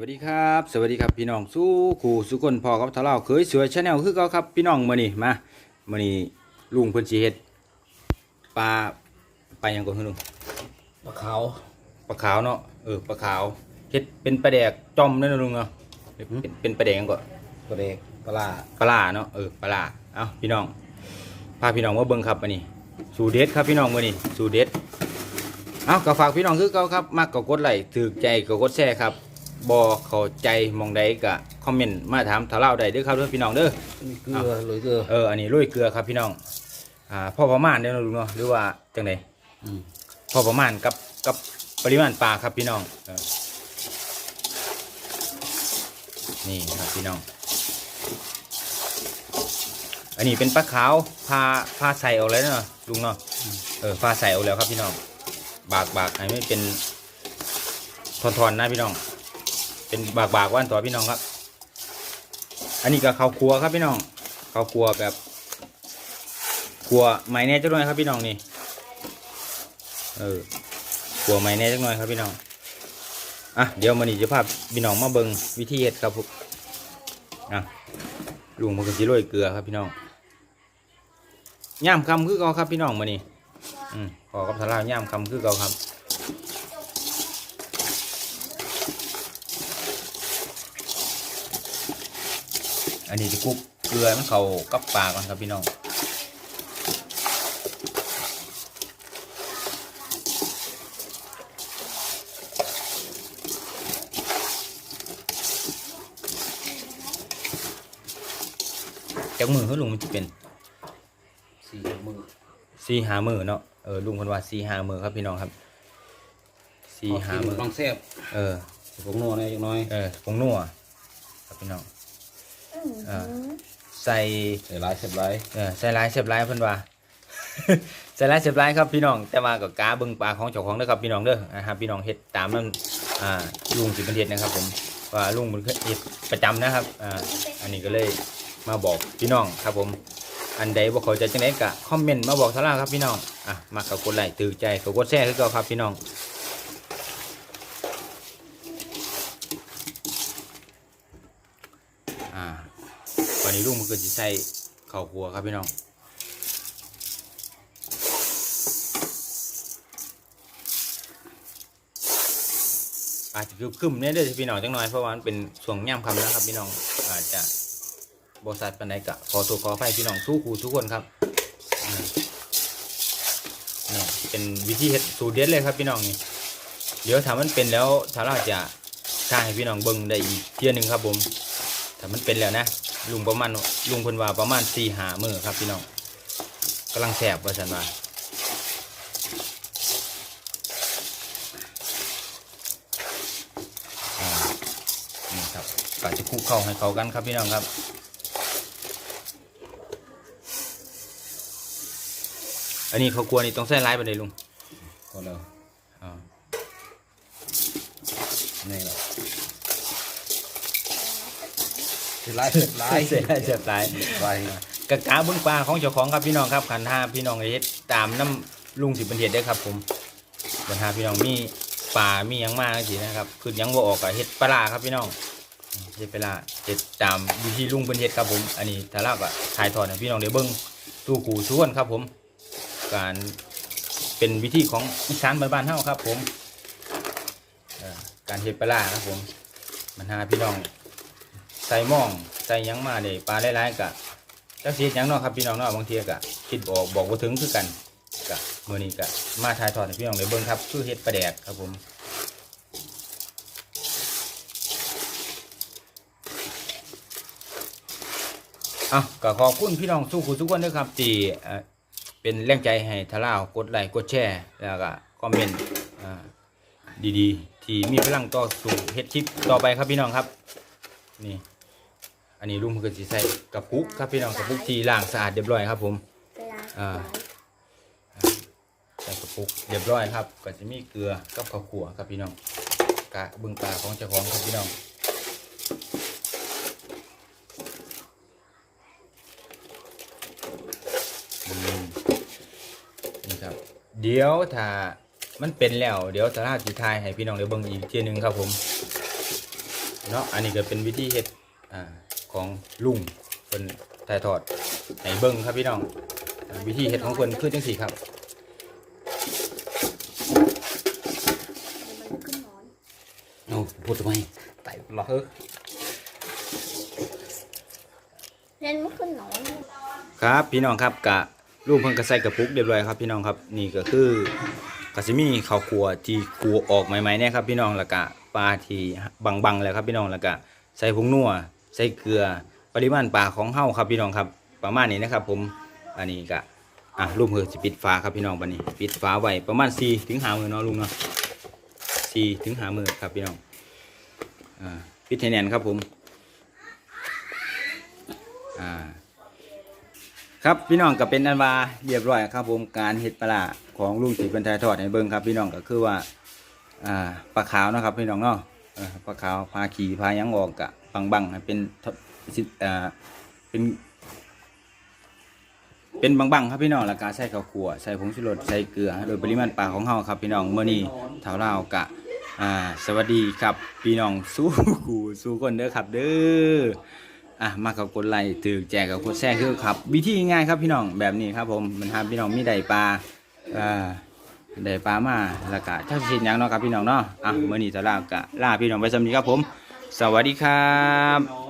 วัสดีครับ สวัสดีครับพี่น้องสู้ขู่สุคนพอกับทะเลาเคยสวยชาแนลคือเขาครับพี่น้องมื้อนี้มามื้อนี้ลุงเพิ่นสิเฮ็ดปลาปลาหยังก่อนคือลุงปลาขาวปลาขาวเนาะเออปลาขาวเฮ็ดเป็นปลาแดกจอมนั่นนะลุงเนาะเป็นเป็นปลาแดกหยังก่อนปลาเด็กปลาร้าปลาร้าเนาะเออปลาร้าเอ้าพี่น้องพาพี่น้องมาเบิ่งครับมื้อนี้สูตรเด็ดครับพี่น้องมื้อนี้สูตรเด็ดเอ้าก็ฝากพี่น้องคือเก่าครับมักก็กดไลค์ถูกใจก็กดแชร์ครับ บ่เข้าใจหมองใดก็คอมเมนต์มาถามทะเลาได้เด้อครับเด้อพี่น้องเด้อมีเกลือโรยเกลือเอออันนี้โรยเกลือครับพี่น้องอ่าพอประมาณเด้อเนาะลุงเนาะหรือว่าจังไดอืมพอประมาณกับกับปริมาณปลาครับพี่น้องเออนี่ครับพี่น้อง อันนี้เป็นปลาขาวพาพาใส่ออกแล้วเนาะลุงเนาะเออพาใส่ออกแล้วครับพี่น้อง บากบากให้ไม่เป็นทอนๆนะพี่น้อง เป็นบากบากว่านต่อพี่น้องครับ อันนี้ก็ข้าวครัวครับพี่น้องข้าวครัวแบบครัวไม้แน่จักหน่อยครับพี่น้องนี่เออครัวไม้แน่จักหน่อยครับพี่น้องอะเดี๋ยวมันนี่จะพาพี่น้องมาเบิงวิธีเฮ็ดครับผมอะลุงมันก็สิโรยเกลือครับพี่น้องย่ามคำคือเกาครับพี่น้องมานี่อืมขอกับทาราย่ามคำคือเกาครับ อันนี้จะคลุกเกลือมันเข้ากับปลาก่อนครับพี่น้องจากมือเขาลุงมันจะเป็นสี่มือสี่หามือเนาะเออลุงคนว่าสี่หามือครับพี่น้องครับสี่หามือต้องแซ่บเออผงนัวหน่อยจังน้อยเออผงนัวครับพี่น้อง อ่าใส่ใส่หลายแซ่บหลายเออใส่ลายเสียบลายเพิ่นว่า ใส่ลายเสียบลายครับพี่น้องแต่ว่าก็กาเบิ่งปลาของเจ้าของเด้อครับพี่น้องเด้อนะครับพี่น้องเฮ็ดตามนั้นอ่าลุงสิเป็นเฮ็ดนะครับ ผมว่าลุงมันเคยเฮ็ดประจำนะครับอ่าอันนี้ก็เลยมาบอกพี่น้องครับผม อันใดบ่เข้าใจจังไดก็คอมเมนต์มาบอกทางล่างครับพี่น้องอะมักก็กดไลค์ตื่นใจก็กดแชร์คือเก่าครับพี่น้องอ่าวั นนี้ลุงมันก็สิใส่ข้าวคั่วครับพี่น้องอาจจะคือคึมเนี่ยเด้อพี่น้องจังหน่อยเพราะว่ามันเป็นช่วงย่ำคำนะครับพี่น้องอาจจะบริษัทปันใดกะขอตัวขอไฟพี่น้องสู้ครูทุกคนครับนี่เป็นวิธีเฮ็ดสูตรเด็ดเลยครับพี่น้องนี่เดี๋ยวถ้ามันเป็นแล้วถ้าเราจะสร้างให้พี่น้องเบิ่งได้อีกเที่ยหนึ่งครับผม ถ้ามันเป็นแล้วนะลุงประมาณลุงเพิ่นว่าประมาณสี่หามือครับพี่น้องกำลังแสบว่าสันว่าอ่านี่ครับก็จะคลุกเข้าให้เข้ากันครับพี่น้องครับอันนี้เขาวกลัวนี่ต้องใส่ร้ายไปเลยลุงก็แล้วอ่านี่แหละใส่หลายแซ่บหลายใส่ร้ายเสียบร้ายไปกะกาเบื้องปลาของเจ้าของครับพี่น้องครับขันห้าพี่น้องเฮ็ดตามน้ำลุงสิบเป็นเฮ็ดได้อครับ ผมขันห้าพี่น้องมีปลามีหยังมากสินะครับคือหยังบ่ออกกับเฮ็ดปลาร้าครับพี่น้องเฮ็ดปลาร้าเฮ็ดตามวิธีลุงเป็นเฮ็ดครับผม อันนี้ถ้าเราก็ถ่ายทอดให้พี่น้องได้เบิ่งสู่ขู่ชวนครับผม การเป็นวิธีของอีสานบ้านๆเฮาครับ ผมเอ่อการเฮ็ดปลาร้าครับผม มันหาพี่น้อง ใส่หม่องใส่ยังมาเนี่ยปลาหลายๆกะจักสิเฮ็ดยังเนาะครับพี่น้องเนาะบางทีกะคิดบอกบอกบ่าถึงคือกันกะมื้อนี้กะมาถ่ายทอดให้พี่น้องได้เบิ่งครับคือเฮ็ดปลาแดกครับผมอะก็ขอบคุณพี่น้องสู้คุณทุกคนด้วยครับที่เป็นแรงใจให้ทะลาวกดไลค์กดแชร์แล้วก็คอมเมนต์อ่าดีๆ ที่มีพลังต่อสู่เฮ็ดคลิปต่อไปครับพี่น้องครับนี่ อันนี้ลุงเพิ่นสิใส่กระปุกครับพี่น้องกระปุกที่ล้างสะอาดเรียบร้อยครับผม อ่า ใส่กระปุกเรียบร้อยครับ ก็จะมีเกลือกับข้าวขั่วครับพี่น้องกะเบึงปลาของเจ้าของครับพี่น้องอืมนี่ครับ เดี๋ยวถ้ามันเป็นแล้ว เดี๋ยวสาราจีทายให้พี่น้องเดี๋ยวเบิ่งอีกเทียหนึงครับผมเนาะอันนี้ก็เป็นวิธีเฮ็ดอ่า ของลุงเป็นถ่ายทอดให้เบิ่งครับพี่น้องอ่าวิธีเฮ็ดของเพิ่นคือจังซี่ครับมันขึ้นนอนเอาพูดทำไมไต่หรอเฮ้ยเล่นมันขึ้นนอนครับพี่น้องครับกะลูกเพิ่นก็ใส่กระปุกเรียบร้อยครับพี่น้องครับนี่ก็คือก็สิมีข้าวคั่วที่คั่วออกใหม่ๆเนี่ยครับพี่น้องแล้วก็ปลาที่บังๆแล้วครับพี่น้องแล้วก็ใส่ผงนัว ใส่เกลือปริมาณปลาของเฮาครับพี่น้องครับประมาณนี้นะครับ ผมอันนี้ก็อะลุงเพิ่นสิปิดฝาครับพี่น้องบัดนี้ ปิดฝาไว้ประมาณ4ถึง5มื้อเนาะลุงเนาะ4ถึง5มื้อครับพี่น้องอ่าปิดให้แน่นครับผมอ่าครับพี่น้องก็เป็นอันว่าเรียบร้อยครับผมการเฮ็ดปลาร้าของลุงสีเป็นไทยทอดให้เบิ่งครับ พี่น้องก็คือว่าอ่าปลาขาวนะครับพี่น้องเนาะปลาขาวพาขี่พายังออกกะ บังบังๆเป็นอ่าเป็น เป็นบางๆครับพี่น้องแล้วก็ใส่ข้าวคั่วใส่ผงชูรสใส่เกลือ โดยปริมาณปลาของเฮาครับพี่น้องเมื้อนี้เท่าเรากะอ่าสวัสดีครับพี่น้องสู้กูสู้คนเด้อครับเด้ออะมากับกดไลค์ถือแจกกับกดแชร์คือครับ วิธีง่ายครับพี่น้องแบบนี้ครับผมมันทำพี่น้องมีได้ปลาอ่าได้ปลามาแล้วก็ถ้าสิเฮ็ดยังเนาะครับพี่น้องเนาะอะมื้อนี้จะลากะลาพี่น้องไปสำนีครับผม สวัสดีครับ